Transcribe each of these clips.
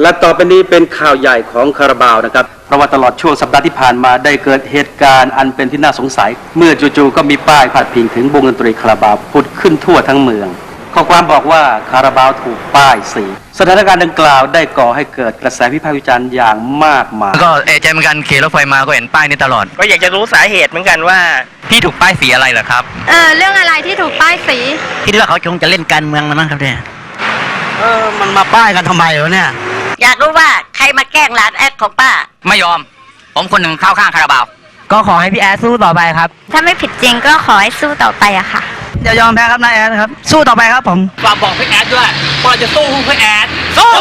และต่อไปนี้เป็นข่าวใหญ่ของคาราบาวนะครับ เพราะว่าตลอดช่วงสัปดาห์ที่ผ่านมาได้เกิดเหตุการณ์อันเป็นที่น่าสงสัย เมื่อจู่ๆก็มีป้ายพาดพิงถึงวงดนตรีคาราบาวผุดขึ้นทั่วทั้งเมือง ข้อความบอกว่าคาราบาวถูกป้ายสี สถานการณ์ดังกล่าวได้ก่อให้เกิดกระแสวิพากษ์วิจารณ์อย่างมากมายก็เอะใจเหมือนกันขี่รถไฟมาก็เห็นป้ายนี้ตลอด ก็อยากจะรู้สาเหตุเหมือนกันว่า พี่ถูกป้ายสีอะไรเหรอครับเออเรื่องอะไรที่ถูกป้ายสี คิดว่าเขาคงจะเล่นการเมืองนะมั้งครับเนี่ย เออมันมาป้ายกันทำไมวะเนี่ย อยากรู้ว่าใครมาแกล้งหลานแอดของป้า ไม่ยอม ผมคนหนึ่งเข้าข้างคาราบาว ก็ขอให้พี่แอดสู้ต่อไปครับ ถ้าไม่ผิดจริงก็ขอให้สู้ต่อไปอะค่ะ อย่ายอมแพ้ครับนายแอดครับ สู้ต่อไปครับผม ฝากบอกพี่แอดด้วยว่าจะสู้เพื่อแอดสู้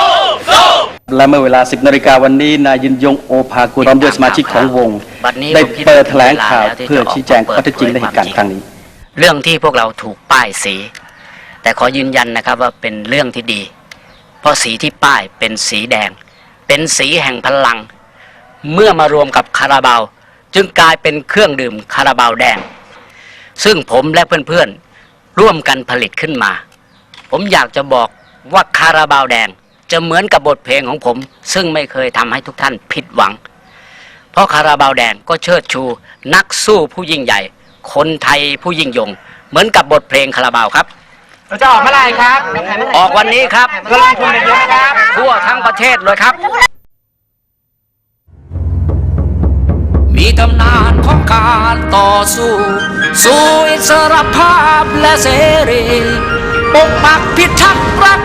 และเมื่อเวลา 10นาฬิกาวันนี้นายยินยงโอภากุลพร้อมด้วยสมาชิกของวง บัดนี้ได้ผมคิดเปิดว่าแถลงข่าวถึงเวลาแล้วที่เพื่อจะออกชี้แจงมาข้อเท็จจริงในเหตุการณ์เปิดครั้งนี้ เรื่องที่พวกเราถูกป้ายสี แต่ขอยืนยันนะครับว่าเป็นเรื่องที่ดี เพราะสีที่ป้ายเป็นสีแดง เป็นสีแห่งพลัง เมื่อมารวมกับคาราบาวจึงกลายเป็นเครื่องดื่มคาราบาวแดง ซึ่งผมและเพื่อนๆ ร่วมกันผลิตขึ้นมา ผมอยากจะบอกว่าคาราบาวแดงจะเหมือนกับบทเพลงของผม ซึ่งไม่เคยทำให้ทุกท่านผิดหวัง เพราะคาราบาวแดงก็เชิดชู นักสู้ผู้ยิ่งใหญ่ คนไทยผู้ยิ่งยง เหมือนกับบทเพลงคาราบาวครับ เราจะออกเมื่อไหร่ครับออกวันนี้ครับก็ลงทุนกันเยอะนะครับทั่วทั้งประเทศเลยครับ มีตำนานของการต่อสู้ สู้อิสรภาพและเสรีปกปักพิทักษ์รัก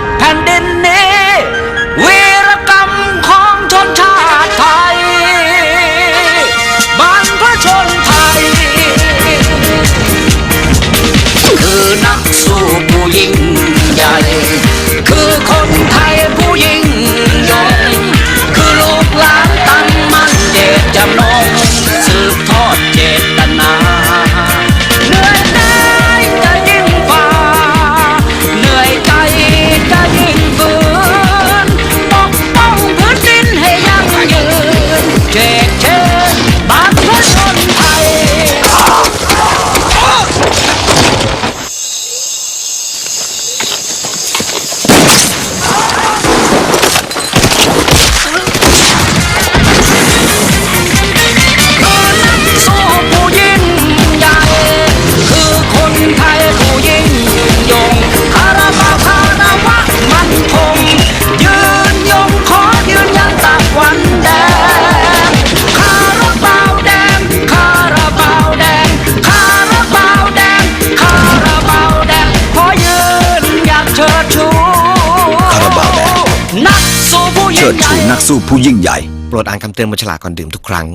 เชิดชูนักสู้ผู้ยิ่งใหญ่ โปรดอ่านคำเตือนบนฉลากก่อนดื่มทุกครั้ง